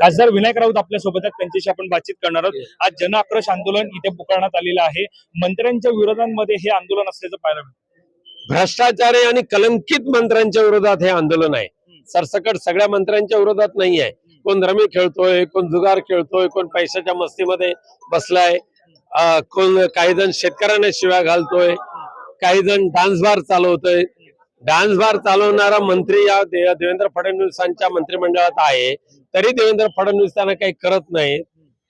खासदार विनायक राऊत आपल्यासोबत आहेत. त्यांच्याशी आपण बातचीत करणार आहोत. आज जन आक्रोश आंदोलन इथे पुकारण्यात आलेलं आहे. मंत्र्यांच्या विरोधांमध्ये हे आंदोलन असल्याचं पाहायला मिळतं. भ्रष्टाचारी आणि कलंकित मंत्र्यांच्या विरोधात हे आंदोलन आहे. सरसकट सगळ्या मंत्र्यांच्या विरोधात नाही आहे. कोण रमी खेळतोय कोण जुगार खेळतोय कोण पैशाच्या मस्तीमध्ये बसलाय. कोण काही जण शेतकऱ्यांना शिव्या घालतोय. काही जण डान्स बार चालवतोय. डान्स बार चालवणारा मंत्री या देवेंद्र फडणवीसांच्या मंत्रिमंडळात आहे. तरी देवेंद्र फडणवीस त्यांना काही करत नाही.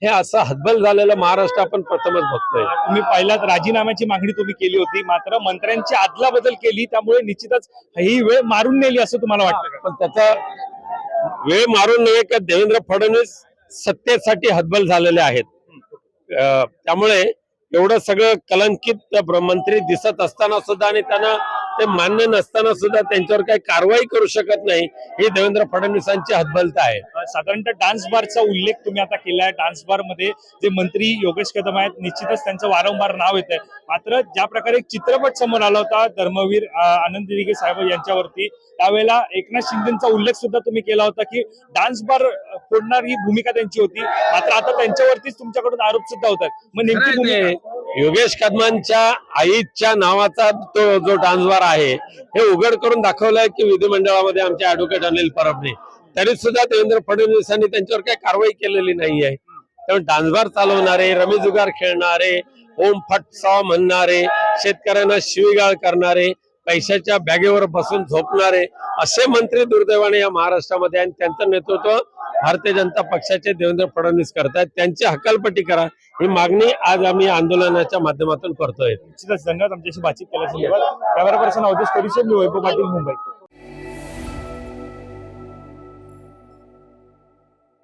हे असं हतबल झालेलं महाराष्ट्र आपण प्रथमच बघतोय. तुम्ही पहिलाच राजीनाम्याची मागणी तुम्ही केली होती मात्र मंत्र्यांची आदला बदल केली त्यामुळे निश्चितच ही वेळ मारून नेली असं तुम्हाला वाटतं पण त्याचा वेळ मारून नव्हे का देवेंद्र फडणवीस सत्तेसाठी हतबल झालेले आहेत. त्यामुळे एवढं सगळं कलंकित मंत्री दिसत असताना सुद्धा आणि त्यांना ते मान्य नसताना सुद्धा त्यांच्यावर काही कारवाई करू शकत नाही ही देवेंद्र फडणवीसांची हतबलता आहे. साधारणतः डान्स बारचा उल्लेख तुम्ही आता केलाय. डान्स बारमध्ये जे मंत्री योगेश कदम आहेत निश्चितच त्यांचं वारंवार नाव येत आहे मात्र ज्या प्रकारे एक चित्रपट समोर आला होता धर्मवीर आनंद दिघे साहेब यांच्यावरती त्यावेळेला एकनाथ शिंदेचा उल्लेख सुद्धा तुम्ही केला होता की डान्स बार फोडणार ही भूमिका त्यांची होती. मात्र आता त्यांच्यावरतीच तुमच्याकडून आरोप सुद्धा होतात मग नेमकी भूमिका योगेश कदमांच्या आईच्या नावाचा तो जो डान्सबार आहे हे उघड करून दाखवलंय की विधिमंडळामध्ये आमचे ऍडव्होकेट अनिल परबने तरी सुद्धा देवेंद्र फडणवीसांनी त्यांच्यावर काही कारवाई केलेली नाहीये. त्यामुळे डान्सबार चालवणारे रमी जुगार खेळणारे ओम फट सॉ म्हणणारे शेतकऱ्यांना शिवीगाळ करणारे पैशाच्या बॅगेवर बसून झोपणारे असे मंत्री दुर्दैवाने या महाराष्ट्रामध्ये आणि त्यांचं नेतृत्व भारतीय जनता पक्षाचे देवेंद्र फडणवीस करतायत. त्यांची हकालपट्टी करा. ही मागणी आज आम्ही आंदोलनाच्या माध्यमातून करतोय. निश्चितच. धन्यवाद. आमच्याशी बातचीत केल्यासंदर्भात कॅमेरा अवधेश परिषद मी वैभव पाटील मुंबई.